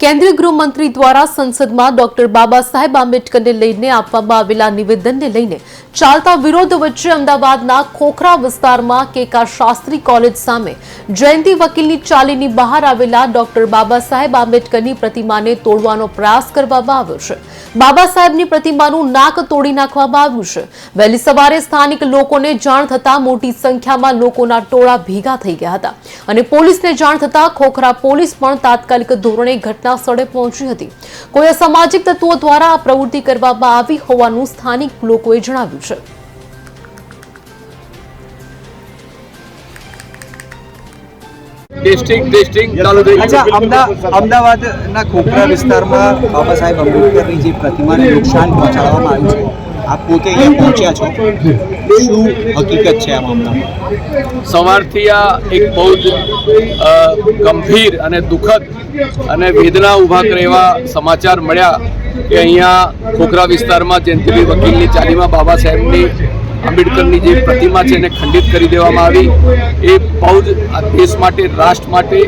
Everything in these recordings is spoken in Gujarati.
કેન્દ્રીય ગૃહમંત્રી દ્વારા સંસદમાં ડોક્ટર બાબા સાહેબ આંબેડકરને લઈને આપવામાં આવેલા નિવેદનને લઈને ચાલતા વિરોધ વચ્ચે અમદાવાદના ખોખરા વિસ્તારમાં કેકા શાસ્ત્રી કોલેજ સામે જયંતિ વકીલની ચાલીની બહાર આવેલા ડોક્ટર બાબા સાહેબ આંબેડકરની પ્રતિમાને તોડવાનો પ્રયાસ કરવામાં આવ્યો છે. બાબા સાહેબની પ્રતિમાનું નાક તોડી નાખવામાં આવ્યું છે. વહેલી સવારે સ્થાનિક લોકોને જાણ થતાં મોટી સંખ્યામાં લોકોના ટોળા ભેગા થઈ ગયા હતા અને પોલીસને જાણ થતાં ખોખરા પોલીસ પણ તાત્કાલિક ધોરણે ઘટના સ્થળે પહોંચી હતી. કોઈ અસામાજિક તત્વો દ્વારા આ પ્રવૃત્તિ કરવામાં આવી હોવાનું સ્થાનિક લોકોએ જણાવ્યું છે. ટેસ્ટિંગ ટેસ્ટિંગ ચાલુ અચ્છા અમદા અમદાવાદના ખોખરા વિસ્તારમાં બાબા સાહેબ આંબેડકરની જે પ્રતિમાને નુકસાન પહોંચાડવામાં આવ્યું છે આપ પોતે અહીંયા પહોંચ્યા છો? શું હકીકત છે આ મામલામાં. સવારથી આ એક બહુ જ ગંભીર અને દુઃખદ અને વેદના ઊભા કરે એવા સમાચાર મળ્યા કે અહીંયા ખોખરા વિસ્તારમાં જયંતિભાઈ વકીલની ચાલીમાં બાબા સાહેબની આંબેડકરની જે પ્રતિમા છે એને ખંડિત કરી દેવામાં આવી. એ બહુ જ દેશ માટે, રાષ્ટ્ર માટે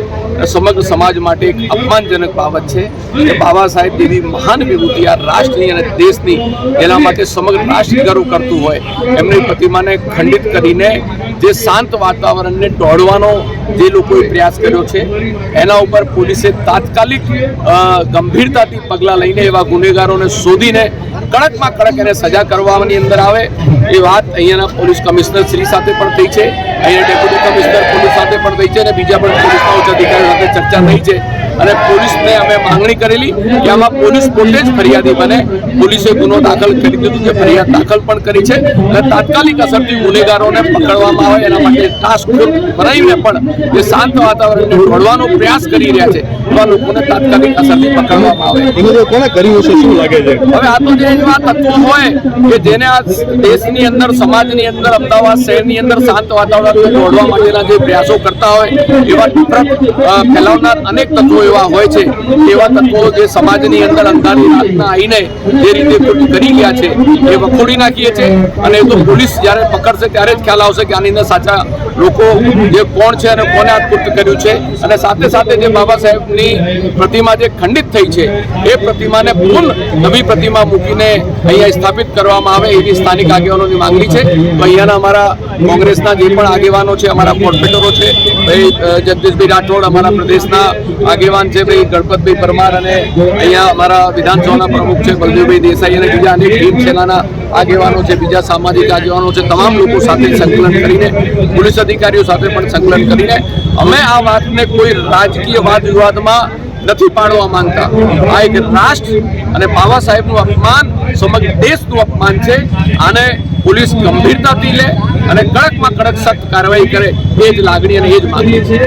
સમગ્ર સમાજ માટે એક અપમાનજનક બાબત છે. બાબા સાહેબ જેવી મહાન વિભૂતિ આ રાષ્ટ્રની અને દેશની એના માટે સમગ્ર રાષ્ટ્ર ગર્વ કરતું હોય, એમની પ્રતિમાને ખંડિત કરીને જે શાંત વાતાવરણને દોડવાનો જે લોકોએ પ્રયાસ કર્યો છે, એના ઉપર પોલીસે તાત્કાલિક ગંભીરતાથી પગલાં લઈને એવા ગુનેગારોને શોધીને કડકમાં કડક એને સજા કરવાની અંદર આવે, એ વાત અહીંયાના પોલીસ કમિશનર શ્રી સાથે પણ થઈ છે, અહીંયા ડેપ્યુટી કમિશનર પોલીસ સાથે પણ થઈ છે અને બીજા પણ પોલીસના ઉચ્ચ અધિકારીઓ સાથે ચર્ચા થઈ છે. અને પોલીસને અમે માંગણી કરેલી કે આમાં પોલીસ પોતે જ ફરિયાદી બને. પોલીસે ગુનો દાખલ કરી દીધું કે ફરિયાદ દાખલ પણ કરી છે અને તાત્કાલિક અસરથી ગુનેગારોને પકડવામાં આવે એના માટે ટાસ્ક ફોર્સ બનાવીને પણ જે શાંત વાતાવરણને ઘડવાનો પ્રયાસ કરી રહ્યા છે એવા લોકોને તાત્કાલિક અસરથી પકડવામાં આવે. કોને કર્યું છે શું લાગે છે? હવે આ તો જે એવા તત્વો હોય કે જેને આ દેશની અંદર સમાજની અંદર અમદાવાદ શહેરની અંદર શાંત વાતાવરણને દોડવા માટેના જે પ્રયાસો કરતા હોય એવા નફરત ફેલાવનાર અનેક તત્વો એવા હોય છે એવા તત્વો જે સમાજની અંદર અંધારી રાતના આવીને જે રીતે કૃત્ય કરી ગયા છે, એ વખોડી નાખીએ છે અને એ તો પોલીસ જ્યારે પકડશે ત્યારે જ ખ્યાલ આવશે કે આની અંદર સાચા લોકો જે કોણ છે અને કોને આ કર્યું છે અને સાથે સાથે જે બાબા સાહેબની પ્રતિમા જે ખંડિત થઈ છે, એ પ્રતિમાને પુન નવી પ્રતિમા મૂકીને અહીંયા સ્થાપિત કરવામાં આવે એવી સ્થાનિક આગેવાનોની માંગણી છે. અહીંયાના અમારા કોંગ્રેસના જે પણ આગેવાનો છે, અમારા કોર્પોરેટરો છે, ભાઈ જગદીશભાઈ રાઠોડ, અમારા પ્રદેશના આગેવાન છે, ભાઈ, ગણપતભાઈ પરમાર અને અહીંયા અમારા વિધાનસભાના પ્રમુખ છે, બલદેવભાઈ દેસાઈ અને બીજા અનેક ભીમ સેનાના આગેવાનો છે, બીજા સામાજિક આગેવાનો છે, તમામ લોકો સાથે સંકલન કરીને, પોલીસ અધિકારીઓ સાથે પણ સંકલન કરીને, અમે આ વાતને કોઈ રાજકીય વાદ વિવાદમાં નથી પાડવા માંગતા. આ એક રાષ્ટ્ર અને બાબા સાહેબનું અપમાન, સમગ્ર દેશનું અપમાન છે. આને પોલીસ ગંભીરતાથી લે અને કડકમાં કડક સખ્ત કાર્યવાહી કરે, એ જ લાગણી અને એ જ માંગણી છે.